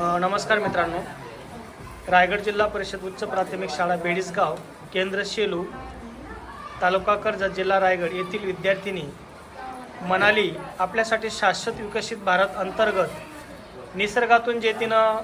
नमस्कार मित्रांनो. रायगड जिल्हा परिषद उच्च प्राथमिक शाळा बेडीसगाव केंद्र शेलू तालुका कर्जत जिल्हा रायगड येथील विद्यार्थिनी मनाली आपल्यासाठी शाश्वत विकसित भारत अंतर्गत निसर्गातून जे तिनं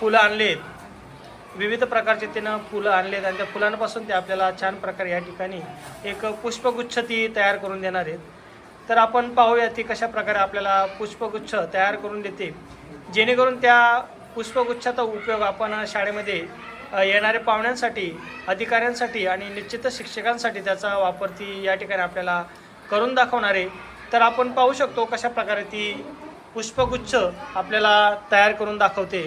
फुलं आणलेत विविध प्रकारचे तिनं फुलं आणलेत आणि त्या फुलांपासून ते आपल्याला छान प्रकारे या ठिकाणी एक पुष्पगुच्छ ती तयार करून देणार आहेत. तर आपण पाहूया ती कशा प्रकारे आपल्याला पुष्पगुच्छ तयार करून देते. जेणेकरून त्या पुष्पगुच्छाचा उपयोग आपण शाळेमध्ये येणाऱ्या पाहुण्यांसाठी अधिकाऱ्यांसाठी आणि निश्चितच शिक्षकांसाठी त्याचा वापर ती या ठिकाणी आपल्याला करून दाखवणारे तर आपण पाहू शकतो कशा प्रकारे ती पुष्पगुच्छ आपल्याला तयार करून दाखवते.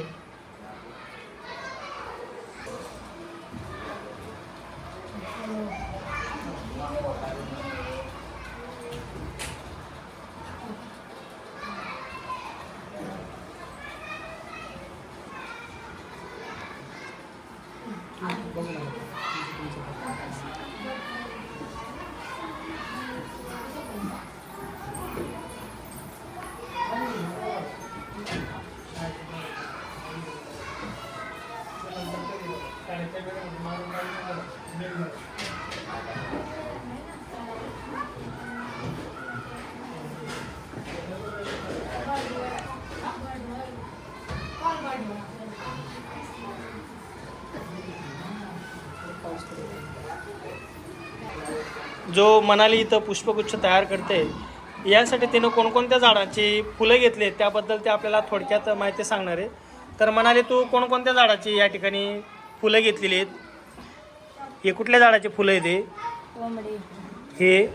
जो मनाली इथं पुष्पगुच्छ तयार करते यासाठी तिनं कोणकोणत्या झाडाची फुलं घेतली आहेत त्याबद्दल ते आपल्याला थोडक्यात माहिती सांगणार आहे. तर मनाली तू कोणकोणत्या झाडाची या ठिकाणी फुलं घेतलेली आहेत? हे कुठल्या झाडाची फुलं आहेत हे? हे?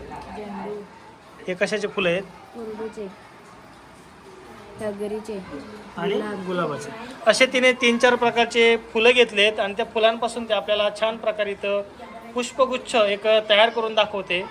हे कशाचे फुलं आहेत? आणि गुलाब. गुलाबाचे. असे तिने तीन चार प्रकारचे फुलं घेतलेत आणि त्या फुलांपासून ते आपल्याला छान प्रकारे इथं पुष्पगुच्छ एक तयार करून दाखवते.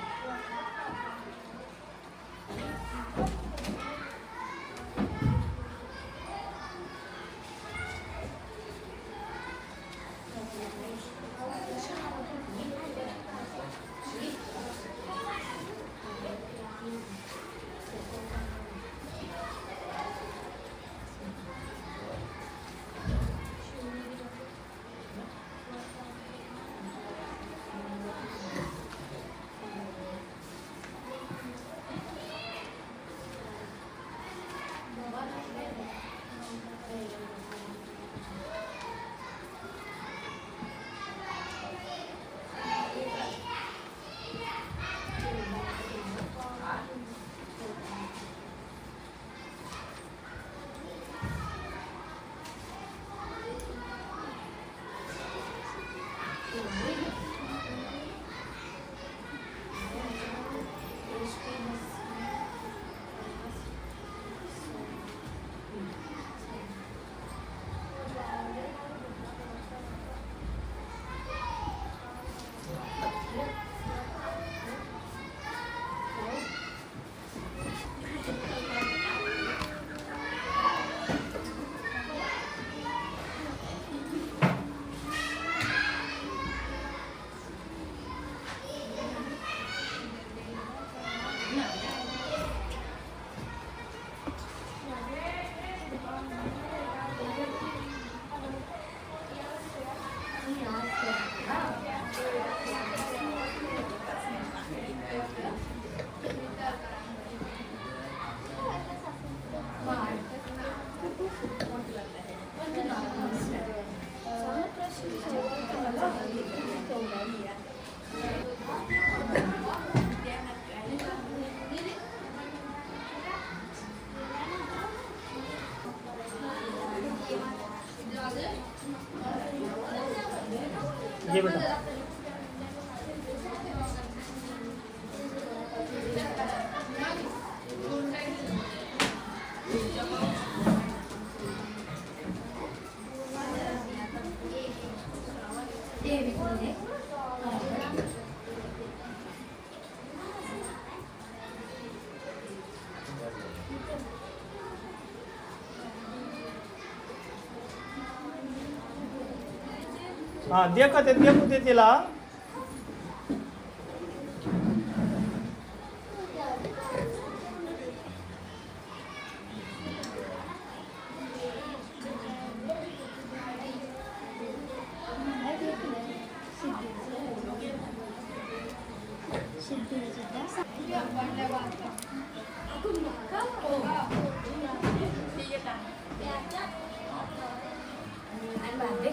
ええ、別にね。はい ಹಾ ದೇಕತೆ ದೇಕುತ್ತಿದ್ದಿಲ್ಲ Anh bạn biết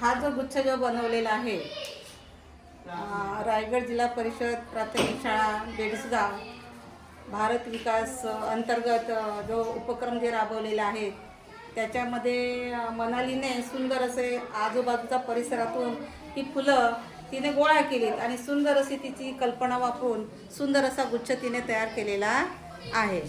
हा जो गुच्छ जो बनवलेला आहे रायगड जिल्हा परिषद प्राथमिक शाळा बेडसगाव भारत विकास अंतर्गत जो उपक्रम जे राबवलेला आहे त्याच्यामध्ये मनालीने सुंदर असे आजूबाजूच्या परिसरातून ही फुलं तिने गोळा केलीत आणि सुंदर अशी तिची कल्पना वापरून सुंदर असा गुच्छ तिने तयार केलेला आहे.